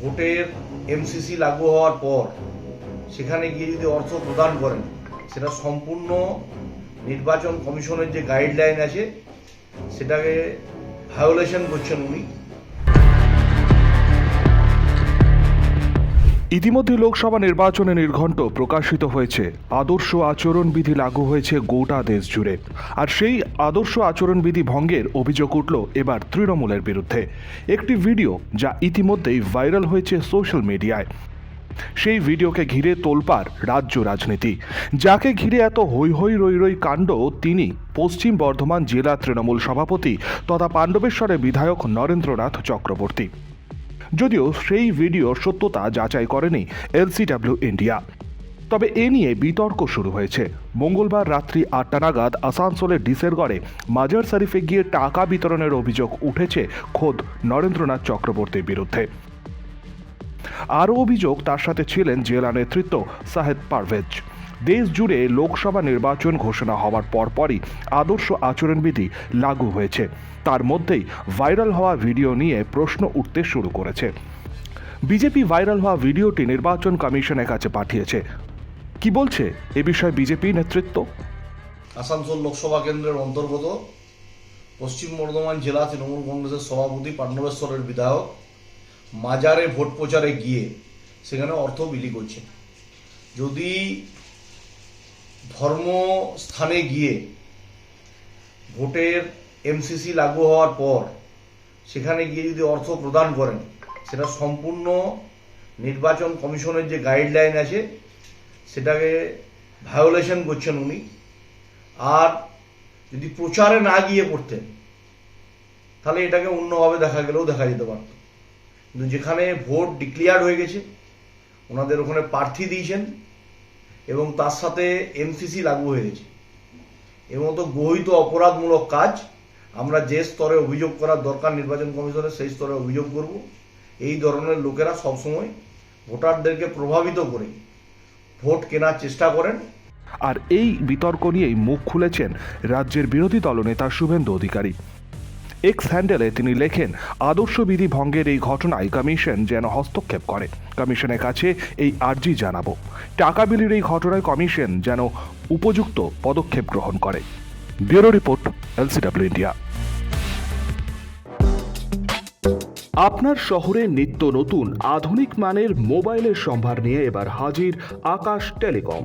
ভোটের এমসিসি লাগু হওয়ার পর সেখানে গিয়ে যদি অর্থ প্রদান করেন, সেটা সম্পূর্ণ নির্বাচন কমিশনের যে গাইডলাইন আছে, সেটাকে ভায়োলেশন করছেন উনি। ইতিমধ্যে লোকসভা নির্বাচনে নির্ঘণ্ট প্রকাশিত হয়েছে। আদর্শ আচরণবিধি লাগু হয়েছে গোটা দেশ জুড়ে। আর সেই আদর্শ আচরণবিধি ভঙ্গের অভিযোগ উঠল এবার তৃণমূলের বিরুদ্ধে। একটি ভিডিও যা ইতিমধ্যেই ভাইরাল হয়েছে সোশ্যাল মিডিয়ায়। সেই ভিডিওকে ঘিরে তোলপার রাজ্য রাজনীতি। যাকে ঘিরে এত হৈ হৈ রই রই কাণ্ড, তিনি পশ্চিম বর্ধমান জেলা তৃণমূল সভাপতি তথা পাণ্ডবেশ্বরের বিধায়ক নরেন্দ্রনাথ চক্রবর্তী। যদিও সেই ভিডিওর সত্যতা যাচাই করেনি এলসিডব্লিউ ইন্ডিয়া। তবে এ নিয়ে বিতর্ক শুরু হয়েছে। মঙ্গলবার রাত্রি আটটা নাগাদ আসানসোলের ডিসেরগড়ে মাজার শরীফে গিয়ে টাকা বিতরণের অভিযোগ উঠেছে খোদ নরেন্দ্রনাথ চক্রবর্তীর বিরুদ্ধে। আরও অভিযোগ তার সাথে ছিলেন জেলা নেতৃত্ব সাহেদ পারভেজ। দেশ জুড়ে লোকসভা নির্বাচন ঘোষণা হওয়ার পরপরই আদর্শ আচরণবিধি লাগু হয়েছে। তার মধ্যেই ভাইরাল হওয়া ভিডিও নিয়ে প্রশ্ন উঠতে শুরু করেছে। বিজেপি ভাইরাল হওয়া ভিডিওটি নির্বাচন কমিশনের কাছে পাঠিয়েছে। কি বলছে এ বিষয়ে বিজেপি নেতৃত্ব? আসানসোল লোকসভা কেন্দ্রের অন্তর্গত পশ্চিম বর্ধমান জেলা তৃণমূল কংগ্রেসের সভাপতি পাণ্ডবেশ্বরের বিধায়ক মাজারে ভোট প্রচারে গিয়ে সেখানে অর্থ বিলি করছে যদি ধর্মস্থানে গিয়ে ভোটের এমসিসি লাগু হওয়ার পর সেখানে গিয়ে যদি অর্থ প্রদান করেন, সেটা সম্পূর্ণ নির্বাচন কমিশনের যে গাইডলাইন আছে, সেটাকে ভায়োলেশন করছেন উনি। আর যদি প্রচারে না গিয়ে করতেন, তাহলে এটাকে অন্যভাবে দেখা গেলেও দেখা যেতে পারত। কিন্তু যেখানে ভোট ডিক্লেয়ার হয়ে গেছে, ওনাদের ওখানে প্রার্থী দিয়েছেন এবং তার সাথে এমসিসি লাগু হয়ে গেছে। এর মতো গহিত অপরাধমূলক কাজ, আমরা যে স্তরে অভিযোগ করার দরকার নির্বাচন কমিশনের, সেই স্তরে অভিযোগ করব। এই ধরনের লোকেরা সবসময় ভোটারদেরকে প্রভাবিত করে, ভোট কেনার চেষ্টা করেন। আর এই বিতর্ক নিয়েই মুখ খুলেছেন রাজ্যের বিরোধী দলনেতা শুভেন্দু অধিকারী। এক্স হ্যান্ডেলে তিনি লেখেন, আদর্শবিধি ভঙ্গের এই ঘটনায় কমিশন যেন হস্তক্ষেপ করে। কমিশনের কাছে এই আর্জি জানাব। টাকা বিলির এই ঘটনায় কমিশন যেন উপযুক্ত পদক্ষেপ গ্রহণ করে। Bureau report, LCW India. আপনার শহরে নিত্য নতুন আধুনিক মানের মোবাইলের সম্ভার নিয়ে এবার হাজির আকাশ টেলিকম।